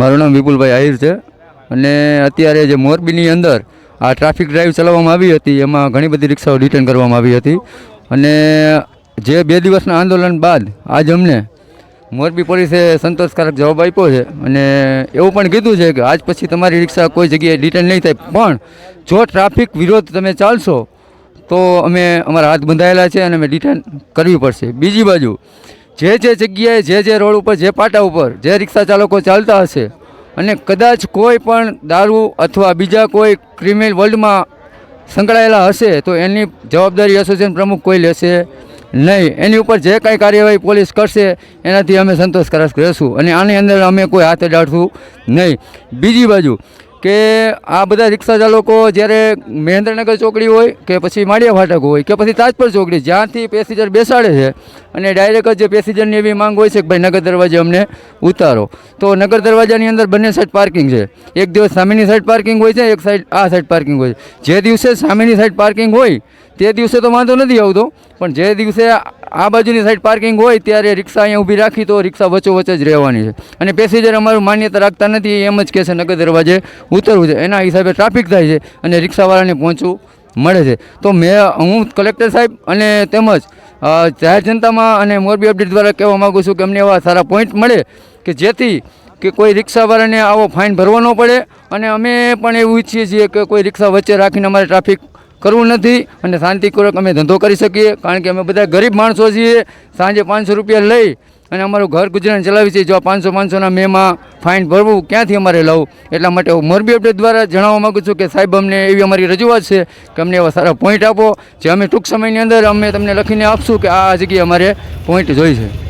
મારું નામ વિપુલભાઈ આહિર છે. અને અત્યારે જે મોરબીની અંદર આ ટ્રાફિક ડ્રાઈવ ચલાવવામાં આવી હતી, એમાં ઘણી બધી રિક્ષાઓ રિટર્ન કરવામાં આવી હતી. અને જે બે દિવસના આંદોલન બાદ આજ અમને મોરબી પોલીસે સંતોષકારક જવાબ આપ્યો છે. અને એવું પણ કીધું છે કે આજ પછી તમારી રિક્ષા કોઈ જગ્યાએ રિટર્ન નહીં થાય. પણ જો ટ્રાફિક વિરોધ તમે ચાલશો, તો અમે અમારા હાથ બંધાયેલા છે અને અમે રિટર્ન કરવી પડશે. બીજી બાજુ જે જે જગ્યાએ, જે જે રોડ ઉપર, જે પાટા ઉપર, જે રિક્ષા ચાલકો ચાલતા હશે અને કદાચ કોઈ પણ દારૂ અથવા બીજા કોઈ ક્રિમિનલ વર્લ્ડમાં સંકળાયેલા હશે, તો એની જવાબદારી એસોસિએશન પ્રમુખ કોઈ લેશે નહીં. એની ઉપર જે કાંઈ કાર્યવાહી પોલીસ કરશે, એનાથી અમે સંતોષકારક રહેશું અને આની અંદર અમે કોઈ હાથ અડાડશું નહીં. બીજી બાજુ કે આ બધા રિક્ષા ચાલકો જ્યારે મહેન્દ્રનગર ચોકડી હોય કે પછી માળિયા ફાટક હોય કે પછી તાજપર ચોકડી, જ્યાંથી પેસેન્જર બેસાડે છે અને ડાયરેક્ટ જે પેસેન્જરની એવી માંગ હોય છે કે ભાઈ નગર દરવાજે અમને ઉતારો. તો નગર દરવાજાની અંદર બંને સાઈડ પાર્કિંગ છે. એક દિવસ સામેની સાઈડ પાર્કિંગ હોય છે, એક સાઈડ આ સાઈડ પાર્કિંગ હોય છે. જે દિવસે સામેની સાઈડ પાર્કિંગ હોય તે દિવસે તો વાંધો નથી આવતો, પણ જે દિવસે આ બાજુની સાઈડ પાર્કિંગ હોય ત્યારે રિક્ષા અહીંયા ઊભી રાખી તો રિક્ષા વચ્ચોવચ્ચ જ રહેવાની છે. અને પેસેન્જર અમારું માન્યતા રાખતા નથી, એમ જ કહે છે નગર દરવાજે ઉતરવું છે. એના હિસાબે ટ્રાફિક થાય છે અને રિક્ષાવાળાને પહોંચવું મળે છે. તો મેં, હું કલેક્ટર સાહેબ અને તેમજ જાહેર જનતામાં અને મોરબી અપડેટ દ્વારા કહેવા માગું છું કે અમને એવા સારા પોઈન્ટ મળે કે જેથી કે કોઈ રિક્ષાવાળાને આવો ફાઇન ભરવો ન પડે. અને અમે પણ એવું ઈચ્છીએ છીએ કે કોઈ રિક્ષા વચ્ચે રાખીને અમારે ટ્રાફિક કરવું નથી અને શાંતિપૂર્વક અમે ધંધો કરી શકીએ. કારણ કે અમે બધા ગરીબ માણસો છીએ. સાંજે પાંચસો રૂપિયા લઈ અને અમારું ઘર ગુજરાન ચલાવી છીએ જો આ પાંચસો પાંચસોના મેમાં ફાઇન ભરવું, ક્યાંથી અમારે લઉં એટલા માટે હું મોરબી અપડેટ દ્વારા જણાવવા માગું છું કે સાહેબ, અમને એવી અમારી રજૂઆત છે કે અમને એવા સારા પોઈન્ટ આપો, જે અમે ટૂંક સમયની અંદર અમે તમને લખીને આપશું કે આ જગ્યાએ અમારે પોઈન્ટ જોઈ છે.